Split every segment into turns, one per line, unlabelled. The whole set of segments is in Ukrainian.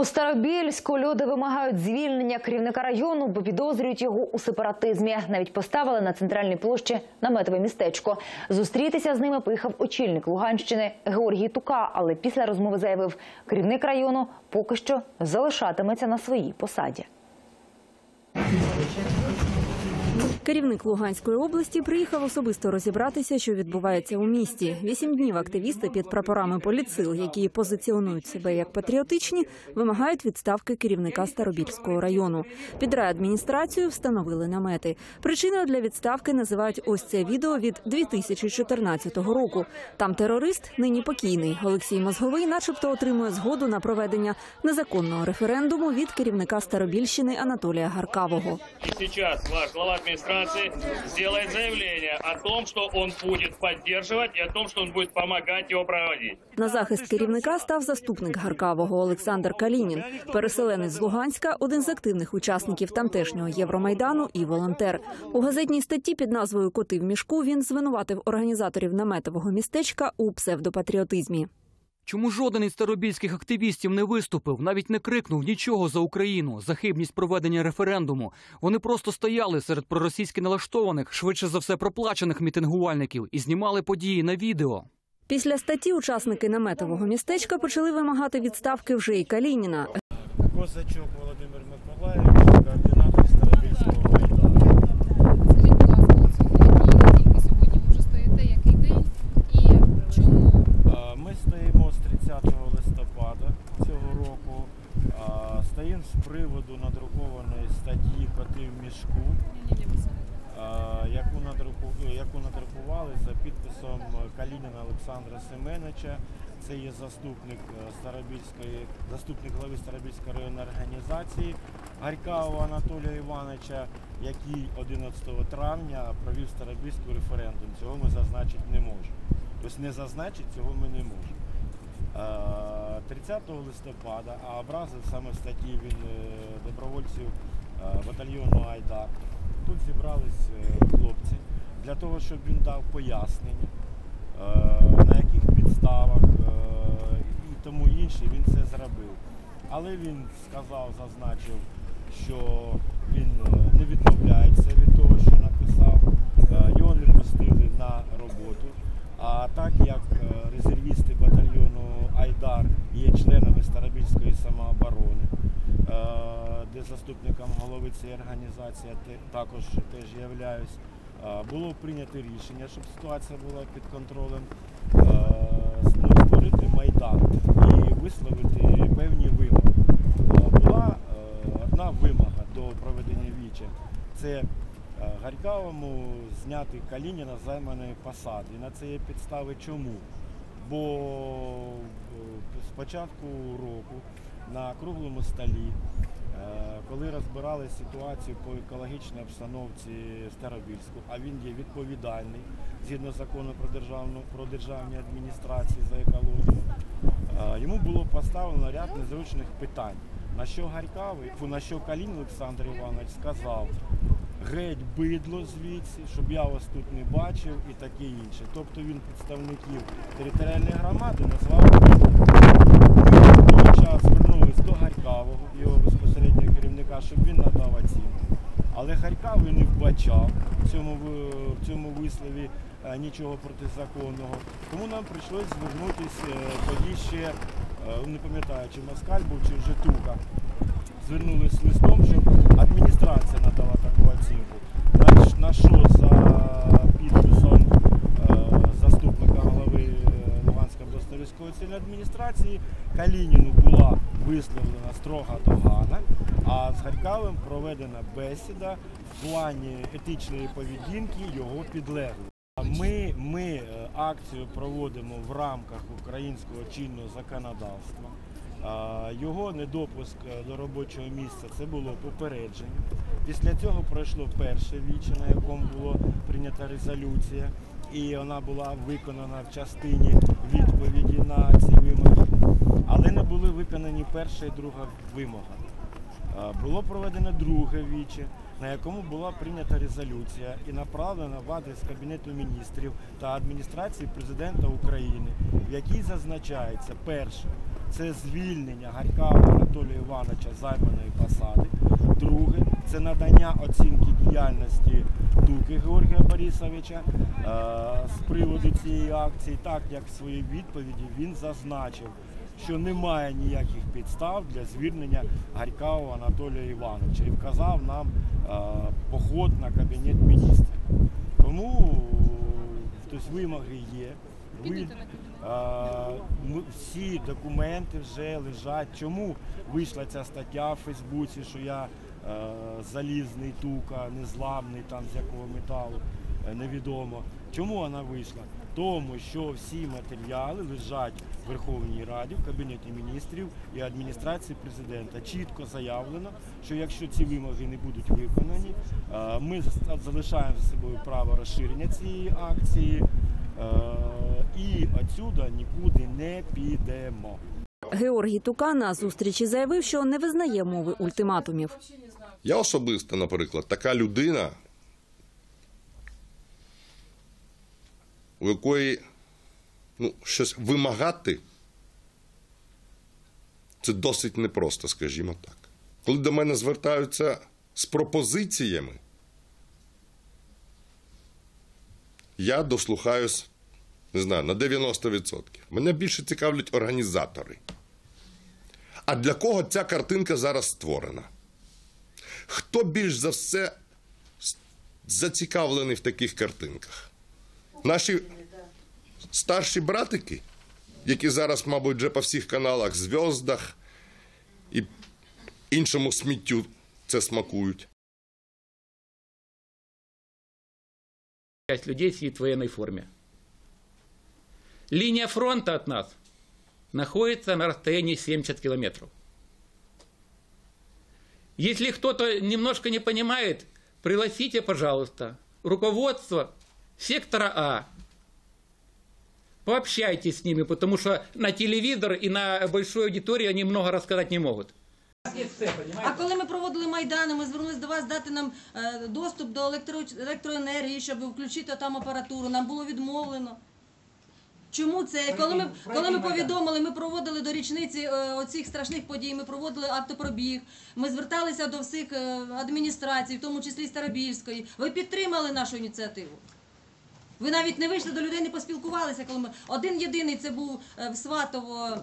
У Старобільську люди вимагають звільнення керівника району, бо підозрюють його у сепаратизмі. Навіть поставили на центральній площі наметове містечко. Зустрітися з ними поїхав очільник Луганщини Георгій Тука, але після розмови заявив, керівник району поки що залишатиметься на своїй посаді.
Керівник Луганської області приїхав особисто розібратися, що відбувається у місті. Вісім днів активісти під прапорами поліцил, які позиціонують себе як патріотичні, вимагають відставки керівника Старобільського району. Під райадміністрацію встановили намети. Причиною для відставки називають ось це відео від 2014 року. Там терорист, нині покійний Олексій Мозговий, начебто отримує згоду на проведення незаконного референдуму від керівника Старобільщини Анатолія Гаркавого.
Сейчас ваш глава администрации сделает заявление о том, что он будет поддерживать и о том, что он будет помогать его проводить.
На захист керівника став заступник Гаркавого Олександр Калінін, переселенець з Луганська, один з активних учасників тамтешнього Євромайдану і волонтер. У газетній статті під назвою Коти в мішку він звинуватив організаторів наметового містечка у псевдопатріотизмі.
Чому жоден із старобільських активістів не виступив, навіть не крикнув нічого за Україну, за хибність проведення референдуму. Вони просто стояли серед проросійськи налаштованих, швидше за все проплачених мітингувальників і знімали події на відео.
Після статті учасники наметового містечка почали вимагати відставки вже і Калініна.
Козачок Володимир Миколаївич, координатор Старобільського майдану.
Скажіть, будь ласка, оцю які тільки сьогодні ви вже стоїте, який день і чому?
А, Ми стоїмо з 30 листопада цього року. А, Стоїмо з приводу надрукованої статті А, яку, надруку- яку надрукували за підписом Калініна Олександра Семеновича. Це є заступник е, Старобільської, заступник глави Старобільської районної організації Гарькавого Анатолія Івановича, який 11 травня провів Старобільський референдум. Цього ми зазначити не можемо. Тобто не зазначити цього ми не можемо. Е, 30 листопада, а образив саме статті він е, добровольців е, батальйону Айдар. Тут зібрались е, хлопці для того, щоб він дав пояснення, е, на яких підставах е, і тому інше він це зробив. Але він сказав, зазначив, що він е, не відмовляється від того, що написав. Е, Його не пустили на роботу. А так як е, резервісти батальйону Айдар є членами Старобільської самооборони, е, де заступником голови цієї організації також теж являюсь, е, було прийнято рішення, щоб ситуація була під контролем, е, створити майдан і висловити певні вимоги. Е, Була е, одна вимога до проведення віча. Це е, Гарькавому зняти Калініна з займаної посади. На це є підстави чому? Бо е, з початку року на круглому столі, е, коли розбирали ситуацію по екологічній обстановці Старобільську, а він є відповідальний згідно закону про державну про державні адміністрації за екологію, е, йому було поставлено ряд незручних питань. На що Гарькавий, на що Калін Олександр Іванович сказав, геть бидло звідси, щоб я вас тут не бачив і таке інше. Тобто він представників територіальної громади назвав час звернулись до Гарькавого, його безпосереднього керівника, щоб він надав оцінку. Але Харкавий не вбачав в цьому, в цьому вислові е, нічого протизаконного. Тому нам прийшлось звернутися е, тоді ще, е, не пам'ятаю, чи Москаль був, чи вже Тука. Звернулись з листом, щоб адміністрація надала таку оцінку. На, що за підписом е, заступника голови е, Луганської військової адміністрації Калініну була висловлена строга догана, а з Харкавим проведена бесіда в плані етичної поведінки його підлеглих. Ми, ми е, акцію проводимо в рамках українського чинного законодавства. Його недопуск е, до робочого місця це було попередження. Після цього пройшло перше віче, на якому була прийнята резолюція, і вона була виконана в частині відповіді на ці вимоги. Але не були виконані перша і друга вимога. Було проведено друге віче. на якому була прийнята резолюція і направлена в адрес Кабінету міністрів та адміністрації президента України, в якій зазначається перше це звільнення Гарькава Анатолія Івановича займаної посади. Друге це надання оцінки діяльності Дуки Георгія Борисовича е, з приводу цієї акції, так як в своїй відповіді він зазначив, що немає ніяких підстав для звільнення Гарькава Анатолія Івановича і вказав нам е, поход на кабінет міністрів. Тому тобто, вимоги є. Ви,
кабінет?
е, ми- всі документи вже лежать. Чому вийшла ця стаття в Фейсбуці, що я залізний тука, незламний, там з якого металу, е, невідомо. Чому вона вийшла? Тому що всі матеріали лежать в Верховній Раді, в Кабінеті міністрів і адміністрації президента. Чітко заявлено, що якщо ці вимоги не будуть виконані, е, ми залишаємо за собою право розширення цієї акції. Е, і отсюда нікуди не підемо.
Георгій Тука на зустрічі заявив, що не визнає мови ультиматумів.
Я особисто, наприклад, така людина, у якої ну, щось вимагати, це досить непросто, скажімо так. Коли до мене звертаються з пропозиціями, я дослухаюсь, не знаю, на 90%. Мене більше цікавлять організатори. А для кого ця картинка зараз створена? Хто більш за все зацікавлений в таких картинках? Наші старші братики, які зараз, мабуть, вже по всіх каналах, зв'яздах і іншому сміттю це смакують.
часть людей сидит в военной форме. Линия фронта от нас находится на расстоянии 70 километров. Если кто-то немножко не понимает, пригласите, пожалуйста, руководство сектора А. Пообщайтесь с ними, потому что на телевизор и на большой аудитории они много рассказать не могут.
А коли ми проводили майдани, ми звернулися до вас дати нам е, доступ до електро, електроенергії, щоб включити там апаратуру. Нам було відмовлено. Чому це? Коли ми, коли ми повідомили, ми проводили до річниці е, оцих страшних подій, ми проводили автопробіг, ми зверталися до всіх е, адміністрацій, в тому числі і Старобільської. Ви підтримали нашу ініціативу. Ви навіть не вийшли до людей, не поспілкувалися, коли ми. Один єдиний це був е, в Сватово.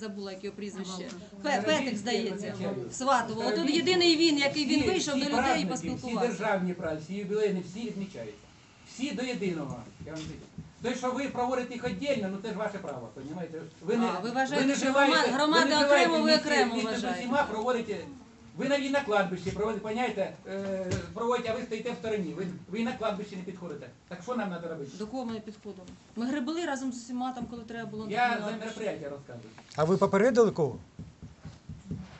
Забула як його прізвище. Петик, здається, в Сватово. От єдиний він, який він вийшов до людей і
Всі
поспілкувався.
державні праздники, всі ювілейні, всі відмічаються. Всі до єдиного. Я вам. Те, що ви проводите їх віддільно, ну це ж ваше право, розумієте? Ви
А, ви вважаєте, що
вживаєте-
грома- громада
не
окремо, ви окремо вважаєте.
усіма проводите. Ви навіть на кладбищі проводите, поняєте, е, проводите, а ви стоїте в стороні. Ви, ви і на кладбищі не підходите. Так що нам треба робити?
До кого ми не підходимо? Ми гребли разом з усіма там, коли треба було.
Я за
кладбище.
розказую.
А ви попередили кого?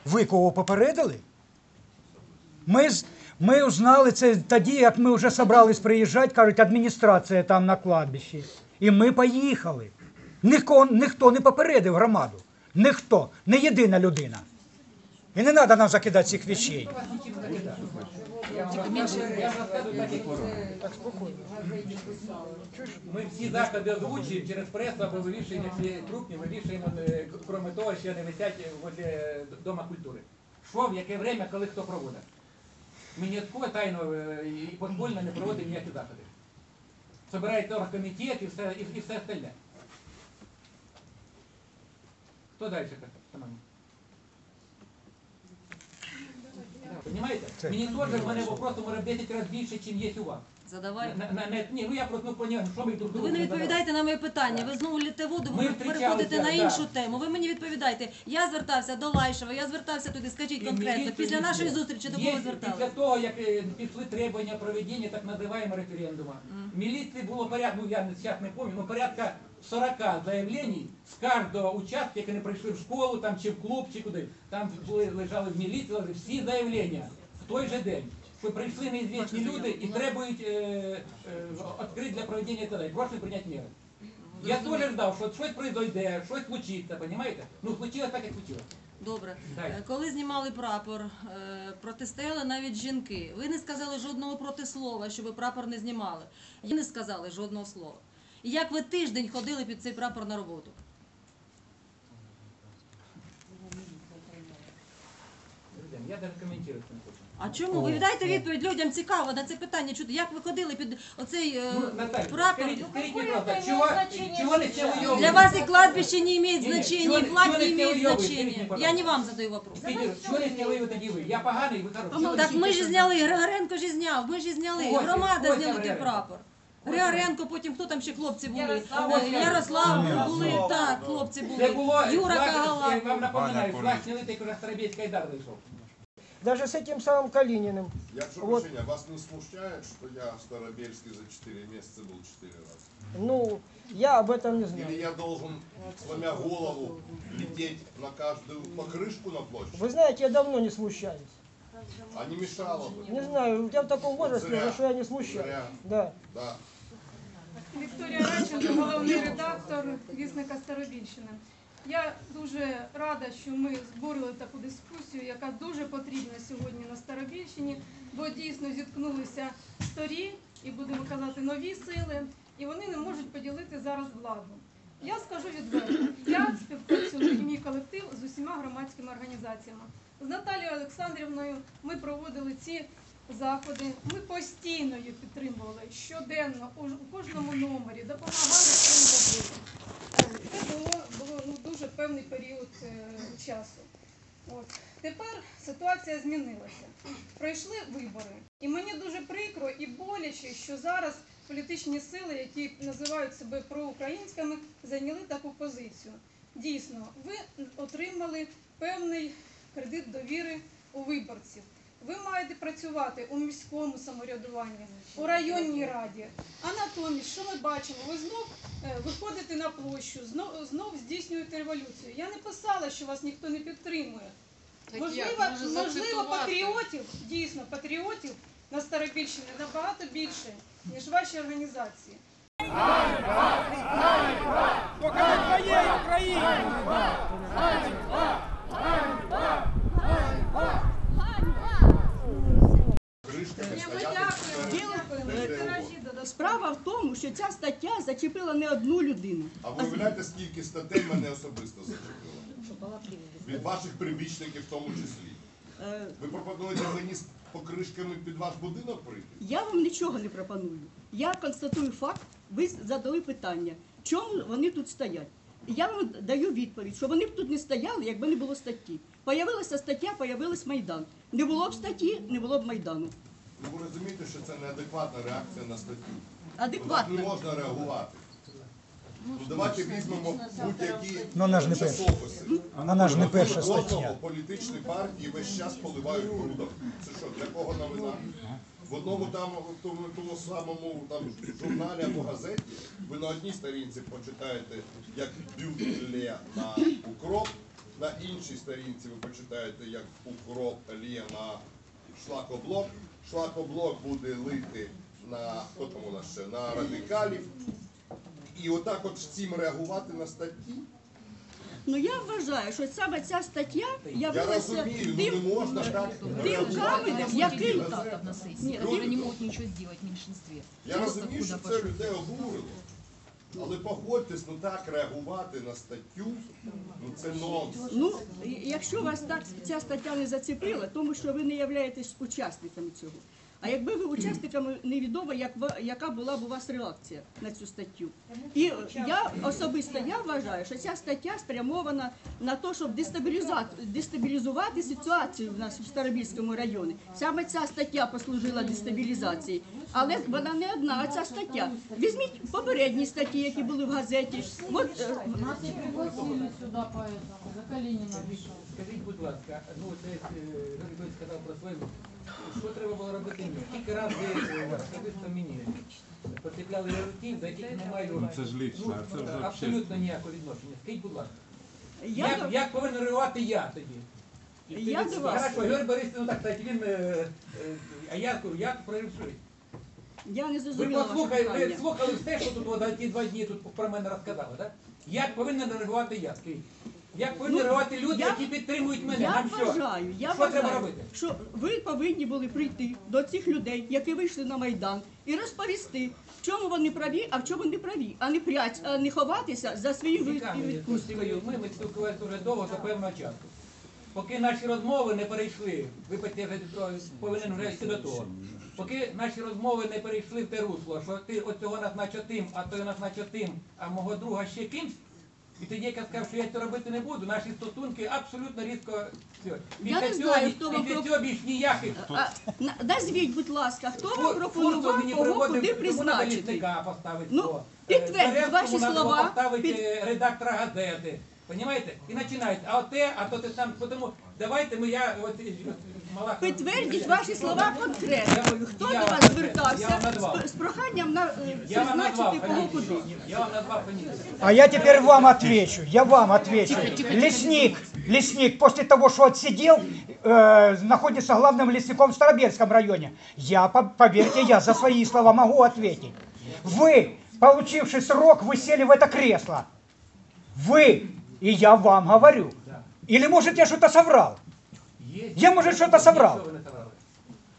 Ви кого попередили? Ми, ми узнали це тоді, як ми вже собрались приїжджати, кажуть, адміністрація там на кладбищі. І ми поїхали. Ніхто, ніхто не попередив громаду. Ніхто, не єдина людина. І не треба нам закидати цих вещей.
Ми всі заходи озвучуємо через пресу або вивішуємо, якщо крупні, вивішуємо, е, крім того, що вони висять возле Дома культури. Що, в яке время, коли хто проводить. Ми ніякого такого тайного е, і подпольно не проводимо ніякі заходи. Собирається оргкомітет і все, і, і все остальне. Хто далі? Понимаете? Мені теж в мене вопросу може в 10 разів більше, ніж є у вас.
Задавайте.
На, на, на, ні, ну я просто ну, поняв, що ми тут
Ви не відповідаєте на моє питання. Ви знову літе воду,
Ми
ви переходите на іншу тему. Ви мені відповідаєте. Я звертався до Лайшева, я звертався туди. Скажіть конкретно. Після нашої зустрічі до кого
Після
зверталися?
того, як е, пішли требування проведення так називаємо референдуму, міліції було порядка, ну я зараз не пам'ятаю, ну порядка 40 заявлень з кожного участка, як вони прийшли в школу, там чи в клуб, чи куди. Там були лежали в міліції, лежали всі заявлення в той же день. Що прийшли неізвісні люди і требують е, е, відкрити для проведення ТД. Прошу прийняти міри. Я теж ждав, що щось пройде, щось случиться, розумієте? Ну случилось так, як случилось.
Добре.
Дай.
Е, Коли знімали прапор, протистояли навіть жінки. Ви не сказали жодного протислова, що ви прапор не знімали. І не сказали жодного слова. І як ви тиждень ходили під цей прапор на роботу?
Я не хочу.
А чому? Ви дайте відповідь людям цікаво на це питання. Чути, як ви ходили під оцей е,
Ну,
прапор?
не целуёвываете?
Для вас и кладбище не имеет значения, и флаг не имеет значения. Я не вам задаю вопрос.
Чего не сделали тоді ви? Я поганий, ви хороший.
Так ми ж зняли, Григоренко ж зняв, ми ж зняли,
Ось
громада
ось
зняли той
Григоренко.
прапор. Григоренко, потім хто там ще хлопці були?
Ярослав.
Е, Ярослав були, так, хлопці
Це
були.
було,
Юра
флаг, я
Кагала.
вам напоминаю, флаг сняли, так уже Старобельский Айдар зайшов.
Даже с этим самым Калининым.
Я прошу
Вот.
прощения, вас не смущает, что я в Старобельске за 4 месяца был 4 раза?
Ну, я об этом не знаю.
Или я должен, сломя голову, лететь на каждую покрышку на площадь?
Вы знаете, я давно не смущаюсь.
А не мешало бы?
Не знаю, я в таком возрасте
Зря.
уже, что я не смущаюсь.
Зря.
Да.
Да.
Вікторія Радченко, головний редактор вісника Старобільщини. Я дуже рада, що ми зборили таку дискусію, яка дуже потрібна сьогодні на Старобільщині, бо дійсно зіткнулися старі і будемо казати нові сили, і вони не можуть поділити зараз владу. Я скажу відверто, я співпрацюю і мій колектив з усіма громадськими організаціями. З Наталією Олександрівною ми проводили ці заходи. Ми постійно їх підтримували щоденно у кожному номері, допомагали було, було ну, дуже певний період е, часу. От. Тепер ситуація змінилася. Пройшли вибори. І мені дуже прикро і боляче, що зараз політичні сили, які називають себе проукраїнськими, зайняли таку позицію. Дійсно, ви отримали певний кредит довіри у виборців. Ви маєте працювати у міському самоврядуванні, у районній раді. А натомість, що ми бачимо? Ви знов е, виходите на площу, знов, знов здійснюєте революцію. Я не писала, що вас ніхто не підтримує. Можливо, можливо, патріотів, дійсно патріотів на Старобільщині набагато більше, ніж ваші організації.
Крышками
Справа в тому, що ця стаття зачепила не одну людину.
А ви уявляєте, скільки статей мене особисто зачепило? Від ваших прибічників в тому числі.
Е,
Ви пропонуєте мені з покришками під ваш будинок прийти?
Я вам нічого не пропоную. Я констатую факт, ви задали питання, чому вони тут стоять. Я вам даю відповідь, що вони б тут не стояли, якби не було статті. Появилася стаття, появилась Майдан. Не було б статті, не було б Майдану.
Ну, ви розумієте, що це неадекватна реакція на статтю. Так не можна реагувати. Ну, давайте візьмемо будь-які
Ну, вона ж не перша.
часописи.
Вона ж не перша
Кожного
стаття.
політичні партії весь час поливають брудом. Це що, для кого новина? В одному там, в тому, тому самому там, журналі або газеті ви на одній сторінці почитаєте, як бюлє на укроп, на іншій сторінці ви почитаєте, як укроп лє на шлакоблок. Шлакоблок буде лити на, хто там у нас ще, на радикалів. І отак от всім реагувати на статті.
Ну я вважаю, що саме ця стаття
Я
явилася
розумію, ну
тим,
не можна так
тим
реагувати.
каменем,
на
Ні,
Люди-
не можуть нічого зробити в меншинстві.
Я розумію, що це людей обурило. Але погодьтесь, ну так реагувати на статтю, ну це нонсенс.
Ну, якщо вас так ця стаття не зацепила, тому що ви не являєтесь учасниками цього. А якби ви учасниками, невідомо, як яка була б у вас реакція на цю статтю. І е, я особисто я вважаю, що ця стаття спрямована на те, щоб дестабілізувати, ситуацію в нас в Старобільському районі. Саме ця стаття послужила дестабілізації. Але вона не одна, а ця стаття. Візьміть попередні статті, які були в газеті. От, е,
Скажіть, будь ласка, ну це Григорій сказав про свою. Що треба було робити мені? Скільки разів ви особисто мені поцепляли років, до яких немає ну,
це ж лічно, а це вже
абсолютно ніякого відношення. Скажіть, будь ласка,
я,
як,
до-
як повинен реагувати я тоді?
Я до вас.
Хорошо, Георгій Борисович, ну так, кстати, він, е, е, а я, як проявшує?
я не
Ви
зрозуміла ваше
послухали, ви
питання.
слухали все, що тут от, ті два дні тут про мене розказали, так? Як повинен реагувати я, скажіть? Як повинні
Ну,
реагувати люди,
я-
які підтримують мене?
Я
Нам що?
вважаю, я
що треба робити?
що ви повинні були прийти до цих людей, які вийшли на майдан, і розповісти, в чому вони праві, а в чому не праві, а не прять, а не ховатися за своєю від- відпусткою.
Ми, ми спілкувалися дуже довго до певного часу. Поки наші розмови не перейшли, я повинен вже йти до того. Поки наші розмови не перейшли в те русло, що ти от цього назначив тим, а той назначив тим, а мого друга ще кимсь. І тоді я сказав, що я це робити не буду. Наші стосунки абсолютно різко. все.
Я не
цього,
знаю, хто вам
після цього більш ніяких.
А, на- назвіть, будь ласка, хто вам пропонував кого куди призначити?
поставити.
Ну,
кого.
підтвердіть
Е,
ваші слова,
поставити
під-
е, редактора газети. Понімаєте? І починають, а оте, а то ти сам, тому давайте ми, я, от, е, мала...
Підтвердіть ваші слова конкретною. Хто
Я
до
вам
вас
назвав. Я
звертався
вам назвав.
з, з проханням на, е,
Я вам назвав
призначити кого куди?
фамілію. Я вам назвав фамілію.
А я теперь вам отвечу, я вам отвечу. Лесник, лесник после того, что отсидел, э, находится главным лесником в Старобельском районе. Я, по- поверьте, я за свои слова могу ответить. Вы, получивший срок, вы сели в это кресло. Вы, и я вам говорю. Или может я что-то соврал?
Є.
Я, может, что-то соврал.
Нічого ви не соврали.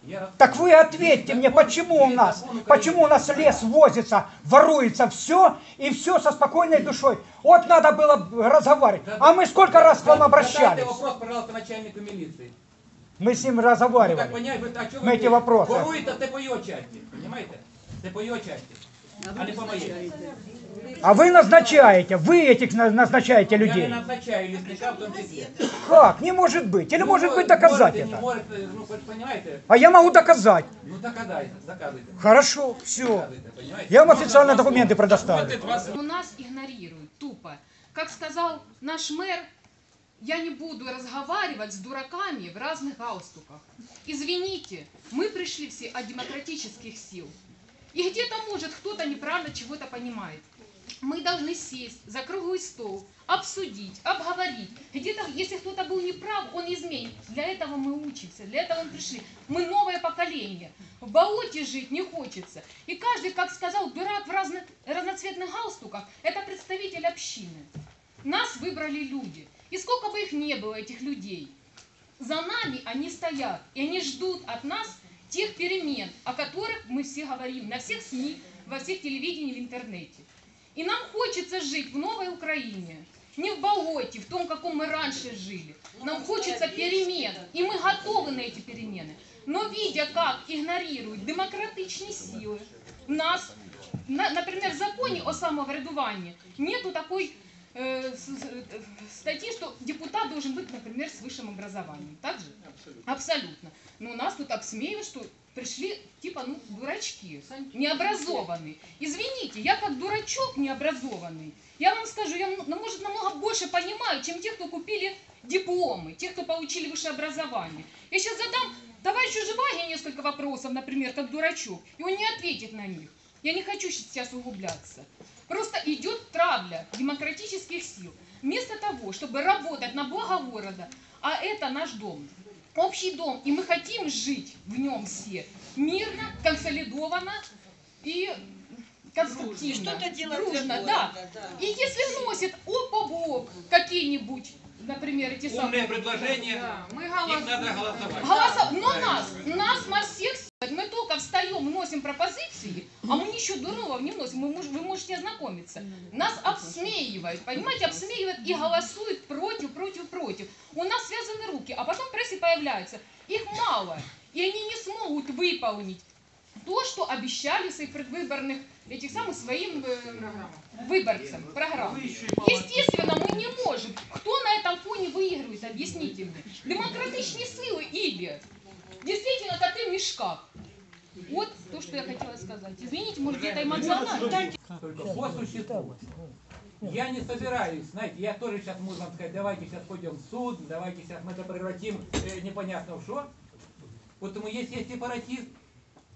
Я роз-
Так вы ответьте мне, почему у нас, почему у нас лес возится, воруется все, и все со спокойной душой. Вот надо было разговаривать. А мы сколько раз к вам
Задайте
обращались?
вопрос, пожалуйста, начальнику міліції.
Мы с ним
Ну, так
разговаривали.
понять, ви, а чого
На
ви
эти вопросы.
воруєте, це по його часті, понімаєте? Це по його часті, а не по моїй.
А вы назначаете, вы этих на- назначаете
Я не
людей.
назначаю лісника в тому числі.
Как? Не может быть. Или
Ну,
может
ви
быть доказать
можете, Не
это?
можете, ну, ви понімаєте?
А я могу доказать.
Ну, доказайте, доказуйте.
Хорошо, все.
Доказуйте, понімаєте?
Я вам официально документы предоставлю.
Но нас игнорируют тупо. Как сказал наш мэр, я не буду разговаривать с дураками в разных галстуках. Извините, мы пришли все от демократических сил. И где-то, может, кто-то неправильно чего-то понимает. Мы должны сесть за круглый стол, обсудить, обговорить. Где-то, если кто-то был неправ, он изменит. Для этого мы учимся, для этого мы пришли. Мы новое поколение. В болоте жить не хочется. И каждый, как сказал, дурак в разных, разноцветных галстуках, это представитель общины. Нас выбрали люди. И сколько бы их не было, этих людей, за нами они стоят. И они ждут от нас тех перемен, о которых мы все говорим на всех СМИ, во всех телевидении, в интернете. И нам хочется жить в новой Украине. Не в болоте, в том, каком мы раньше жили. Нам хочется перемен. И мы готовы на эти перемены. Но видя, как игнорируют демократичные силы, нас, на- например, в законе о самоврядувании нету такой э, с- с- э, статьи, что депутат должен быть, например, с высшим образованием. Так же? Абсолютно. Но у нас тут обсмеивают, что пришли типа ну дурачки, необразованные. Извините, я как дурачок необразованный, я вам скажу, я ну, может намного больше понимаю, чем те, кто купили дипломы, те, кто получили высшее образование. Я сейчас задам товарищу Живаге несколько вопросов, например, как дурачок, и он не ответит на них. Я не хочу сейчас углубляться. Просто идет травля демократических сил. Вместо того, чтобы работать на благо города, а это наш дом, общий дом, и мы хотим жить в нем все мирно, консолидованно и конструктивно.
Что-то делать для
дружно,
города,
да.
да.
И если вносит ОПОБОК какие-нибудь, например, эти
Умные
самые...
предложения,
мы
их
голосуем.
надо голосовать.
Голоса- Но нас, нас, нас всех мы только встаем, вносим пропозиции, а мы ничего дурного не вносим, мы мож- вы можете ознакомиться. Нас обсмеивают, понимаете, обсмеивают и голосуют против, против, против. У нас связаны руки, а потом в прессе появляются. Их мало, и они не смогут выполнить то, что обещали в своих предвыборных этих самых своим э, выборцам программ. Естественно, мы не можем. Кто на этом фоне выигрывает, объясните мне. Демократичные силы или действительно коты в мешках. Вот то, что я хотела сказать. Извините, может, где-то эмоционально.
Только по существу. Я не собираюсь, знаете, я тоже сейчас вам сказать, давайте сейчас пойдем в суд, давайте сейчас мы это превратим э, непонятно в что. Потому если есть сепаратист,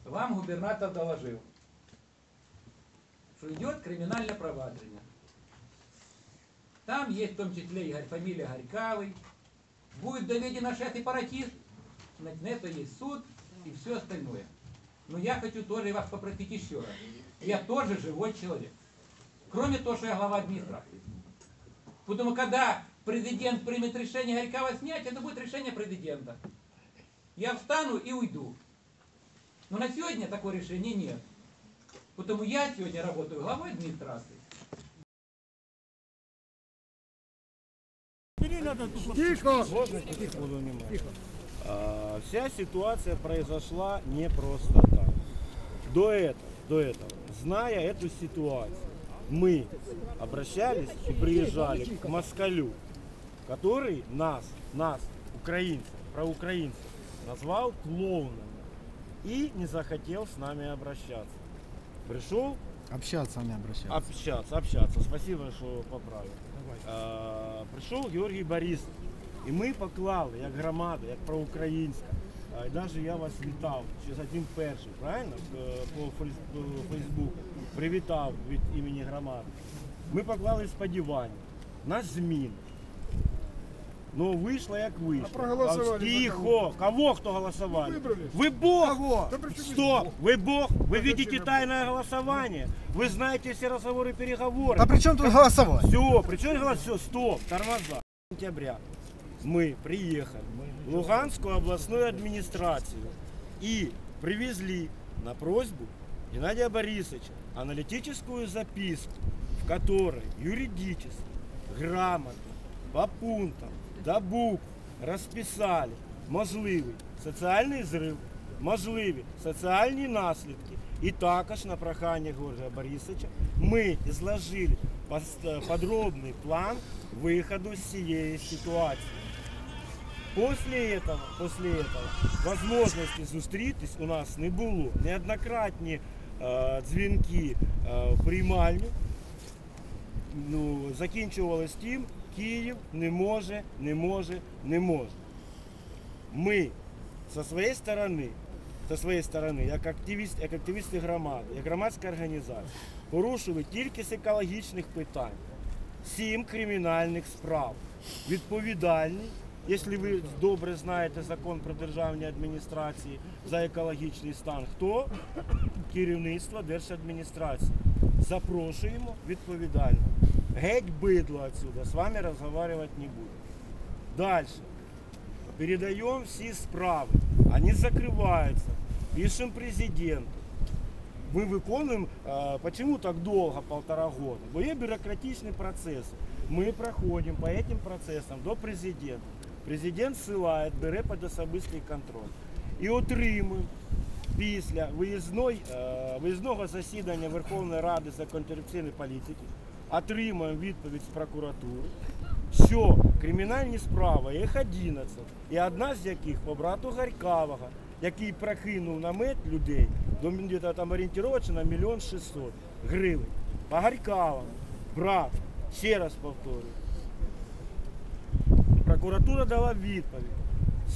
вам губернатор доложил, что идет криминальное проваджение. Там есть в том числе и фамилия Горькавый. Будет доведен наш сепаратист, значит, на это есть суд и все остальное. Но я хочу тоже вас попросить еще раз. Я тоже живой человек. Кроме того, что я глава администрации. Потому когда президент примет решение Горького снять, это будет решение президента. Я встану и уйду. Но на сегодня такого решения нет. Потому я сегодня работаю главой администрации.
Тихо! Можно тихо? А, Вся ситуация произошла не просто так. До этого, до этого, зная эту ситуацию, мы обращались и приезжали к Москалю, который нас, нас, украинцев, проукраинцев, назвал клоунами и не захотел с нами обращаться. Пришел
Общаться, а не обращаться.
Общаться, общаться. Спасибо, що поправив. Е, прийшов Георгій Борисович, і ми поклали, як громада, як проукраїнська. Е, І навіть я вас вітав, ще за тим першим, правильно? Е, По Фейс- по Фейсбуку. Привітав від імені громади. Ми поклали сподівання на зміни. Ну, вийшло як вийшло.
проголосували за
Тихо! Кого кто голосовали?
Выбрали.
Вы Бог!
Кого? Да при чем
Стоп!
Бог?
Вы Бог! Вы видите тайное голосование! Вы знаете все разговоры и переговоры!
А при чем тут голосовать?
Все, при чем голосовать? Все, стоп, тормоза. Сентября мы приехали в Луганскую областную администрацию и привезли на просьбу Геннадия Борисовича аналитическую записку, в которой юридически, грамотно, по пунктам, до букв розписали можливий соціальний зрив, можливі соціальні наслідки. І також на прохання Георгія Борисовича ми зложили пос- подробний план виходу з цієї ситуації. После этого, после этого возможності зустрітись у нас не було. Неоднократні е, дзвінки е, в приймальню ну, закінчувались тим, Київ не може, не може, не може. Ми со своєї сторони, со своєї сторони, як активіст, як активісти громади, як громадська організація, порушили тільки з екологічних питань сім кримінальних справ. Відповідальний, якщо ви добре знаєте закон про державні адміністрації за екологічний стан, хто? Керівництво держадміністрації. Запрошуємо відповідально. Геть бидло отсюда, з вами розмовляти не буду. Дальше. Передаем все справы. Они закрываются. Пишем президенту. Мы выполняем, э, почему так долго, полтора года? Бо є бюрократичний процес. Ми проходимо по этим процесам до президента. Президент ссилає, бере під особистий контроль. І отримуємо після виїзної, е, виїзного засідання Верховної Ради з антикорупційної політики, отримуємо відповідь з прокуратури, що кримінальні справи, їх 11, і одна з яких по брату Гарькавого, який прокинув намет людей до там орієнтировочно на мільйон 600 гривень. По Гарькавому, брат, ще раз повторюю, Прокуратура дала відповідь.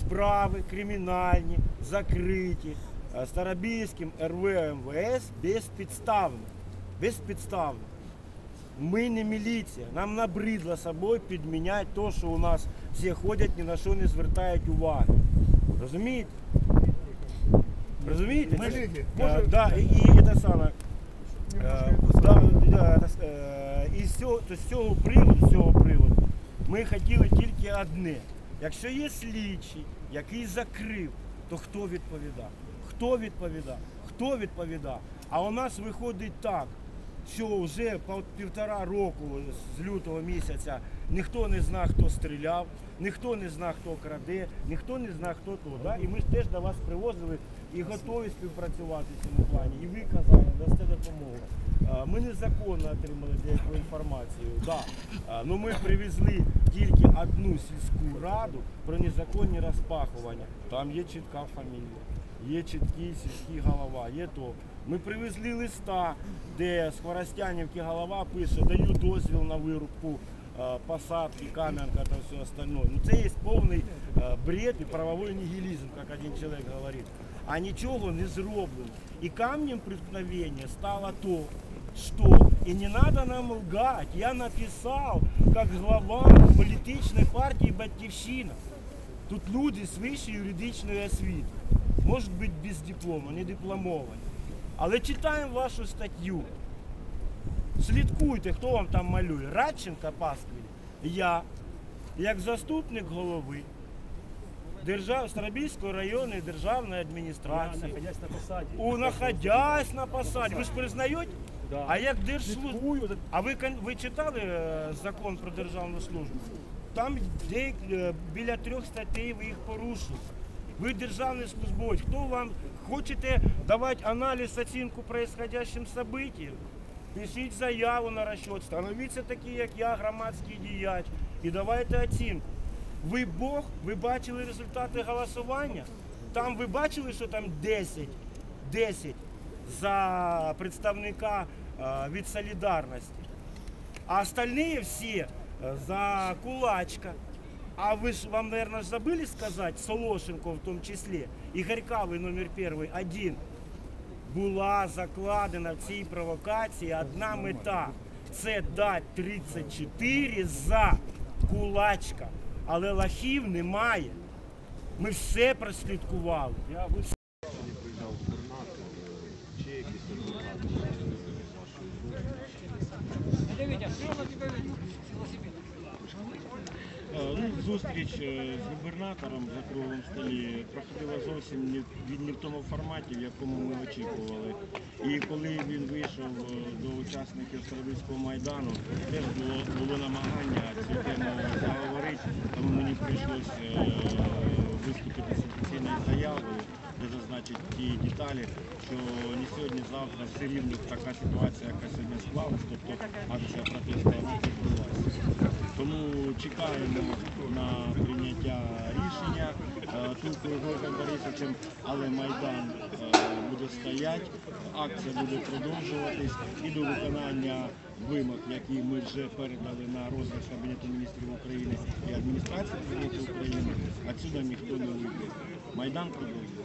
Справи кримінальні, закриті е, Старобільським РВ МВС безпідставно. Безпідставно. Ми не міліція. Нам набридло собою підміняти те, що у нас всі ходять, ні на що не звертають уваги. Розумієте? Розумієте?
Ми ліги.
Е,
Може-
да, і, і це саме. Е, да, да, е, і з цього, то з цього приводу, з цього приводу ми хотіли тільки одне. Якщо є слідчий, який закрив, то хто відповідав? Хто відповідав? Хто відповідав? А у нас виходить так, що вже півтора року з лютого місяця ніхто не знає, хто стріляв, ніхто не знає, хто краде, ніхто не знає, хто то. Да? І ми ж теж до вас привозили і готові співпрацювати в цьому плані. І ви казали, дасте допомогу. Ми незаконно отримали деяку інформацію. Да. А, Ну ми привезли тільки одну сільську раду про незаконні розпахування. Там є чітка фамілія, є чіткий сільський голова, є то. Ми привезли листа, де з Хворостянівки голова пише, даю дозвіл на вирубку е, посадки, кам'янка та все остальное. Ну це є повний е, бред і правовий нігілізм, як один чоловік говорить. А нічого не зроблено. І камнем преткновения стало то, что и не надо нам лгать. Я написал, как глава політичної партії Батьківщина. Тут люди з вищою юридичною освітою. Можуть бути без диплому, не дипломовані. Але читаємо вашу статтю. Слідкуйте, хто вам там малює. Радченко Пасквіль, я, як заступник голови Держав... Старобільської районної державної адміністрації. на посаді. У находясь на посаді. Ви ж признаєте? А як держслужбу? А ви, кон- ви читали е, закон про державну службу? Там де, е, біля трьох статей ви їх порушили. Ви державний службовець. Хто вам хочете давати аналіз, оцінку происходящим событиям? Пишіть заяву на розчет, становіться такі, як я, громадський діяч, і давайте оцінку. Ви Бог, ви бачили результати голосування? Там ви бачили, що там 10, 10 за представника е, від солідарності. А остальные все э, за кулачка. А вы ж, вам, наверное, забыли сказать, Солошенко в том числе, і Горьковий номер перший, один. Була закладена в цій провокації одна мета. Це дати 34 за кулачка. Але лахів немає. Ми все прослідкували.
Е, Ну, зустріч е, з губернатором за круглим столі проходила зовсім не, в- тому форматі, в якому ми очікували. І коли він вийшов е, до учасників Старобільського майдану, теж було, було намагання цю тему заговорити, тому мені прийшлося е, виступити з офіційною заявою, де зазначить ті деталі, що не сьогодні, завтра все рівно така ситуація, яка сьогодні склалась, тобто акція протесту відбулася. Тому чекаємо на прийняття рішення е, тут Григорієм Борисовичем, але Майдан е, буде стояти, акція буде продовжуватись і до виконання вимог, які ми вже передали на розгляд Кабінету міністрів України і адміністрації України, отсюда ніхто не вийде. Майдан продовжується.